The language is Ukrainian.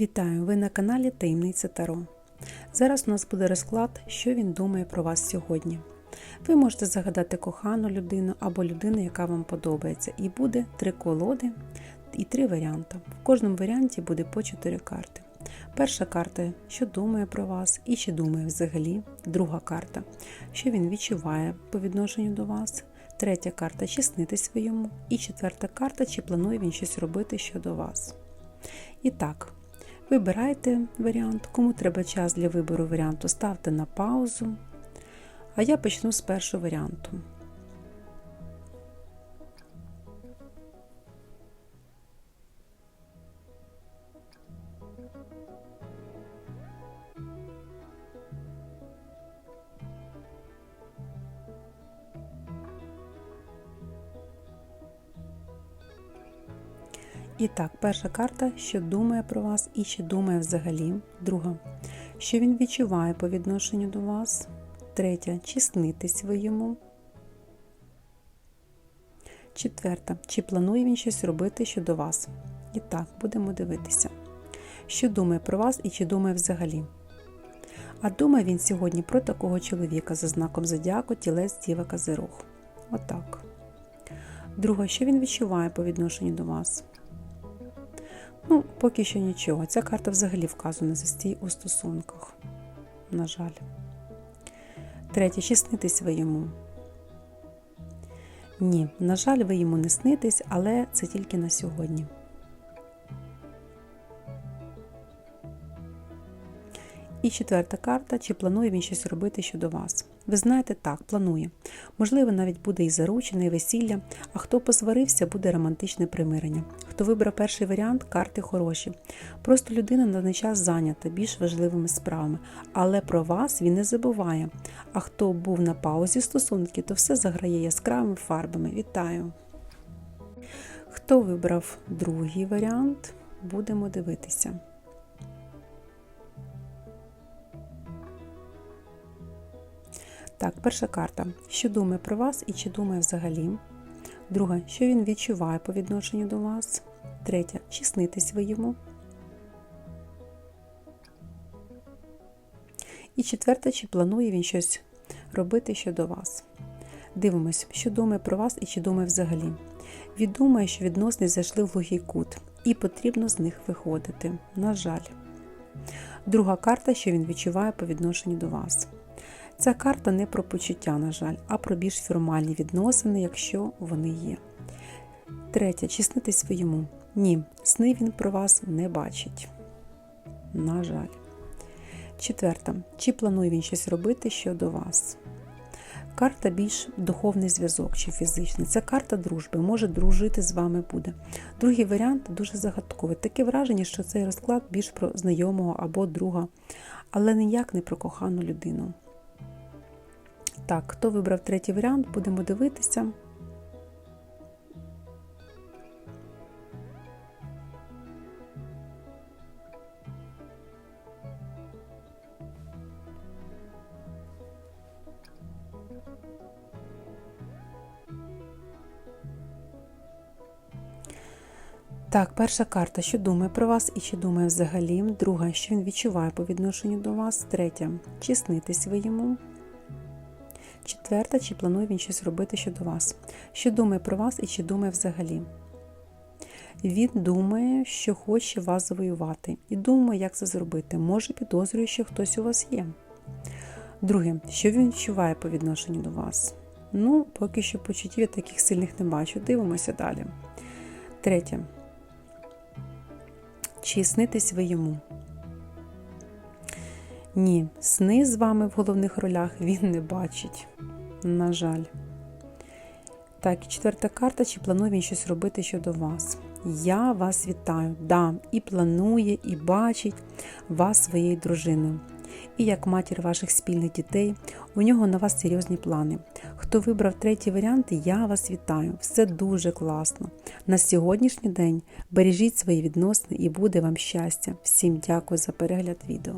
Вітаю! Ви на каналі Таємниця Таро. Зараз у нас буде розклад, що він думає про вас сьогодні. Ви можете загадати кохану людину або людину, яка вам подобається, і буде три колоди і три варіанти. В кожному варіанті буде по чотири карти. Перша карта, що думає про вас і чи думає взагалі. Друга карта, що він відчуває по відношенню до вас. Третя карта чи снитись йому. І четверта карта, чи планує він щось робити щодо вас. І так, вибирайте варіант. Кому треба час для вибору варіанту, ставте на паузу. А я почну з першого варіанту. І так, перша карта, що думає про вас і що думає взагалі. Друга, що він відчуває по відношенню до вас. Третя, чи снитесь ви йому. Четверта, чи планує він щось робити щодо вас. І так, будемо дивитися, що думає про вас і чи думає взагалі. А думає він сьогодні про такого чоловіка за знаком зодіаку тілець Діва Козирог. Отак. Друга, що він відчуває по відношенню до вас. Ну, поки що нічого. Ця карта взагалі вказує на застій у стосунках. На жаль. Третє, чи снитесь ви йому? Ні, на жаль, ви йому не снитесь, але це тільки на сьогодні. І четверта карта, чи планує він щось робити щодо вас. Ви знаєте, так, планує. Можливо, навіть буде і заручене, і весілля, а хто посварився, буде романтичне примирення. Хто вибрав перший варіант, карти хороші. Просто людина на даний час зайнята більш важливими справами, але про вас він не забуває. А хто був на паузі стосунки, то все заграє яскравими фарбами. Вітаю! Хто вибрав другий варіант, будемо дивитися. Так, перша карта. Що думає про вас і чи думає взагалі? Друга, що він відчуває по відношенню до вас? Третя, чи снитесь ви йому? І четверта, чи планує він щось робити щодо вас? Дивимось, що думає про вас і чи думає взагалі. Він думає, що відносини зайшли в глухий кут, і потрібно з них виходити. На жаль. Друга карта, що він відчуває по відношенню до вас. Ця карта не про почуття, на жаль, а про більш формальні відносини, якщо вони є. Третя, чи своєму? Ні, сни він про вас не бачить. На жаль. Четверта. Чи планує він щось робити щодо вас? Карта більш духовний зв'язок чи фізичний. Це карта дружби, може дружити з вами буде. Другий варіант дуже загадковий. Таке враження, що цей розклад більш про знайомого або друга, але ніяк не про кохану людину. Так, хто вибрав третій варіант, будемо дивитися. Так, перша карта, що думає про вас і що думає взагалі. Друга, що він відчуває по відношенню до вас. Третя, чи снитесь ви йому. Четверта, чи планує він щось робити щодо вас? Що думає про вас і чи думає взагалі? Він думає, що хоче вас завоювати, і думає, як це зробити. Може, підозрює, що хтось у вас є. Друге, що він відчуває по відношенню до вас? Ну, поки що почуттів я таких сильних не бачу. Дивимося далі. Третє. Чи снитесь ви йому? Ні, сни з вами в головних ролях він не бачить. На жаль. Так, і четверта карта, чи планує він щось робити щодо вас? Я вас вітаю. Да, і планує, і бачить вас своєю дружиною. І як матір ваших спільних дітей, у нього на вас серйозні плани. Хто вибрав третій варіант, я вас вітаю. Все дуже класно. На сьогоднішній день бережіть свої відносини і буде вам щастя. Всім дякую за перегляд відео.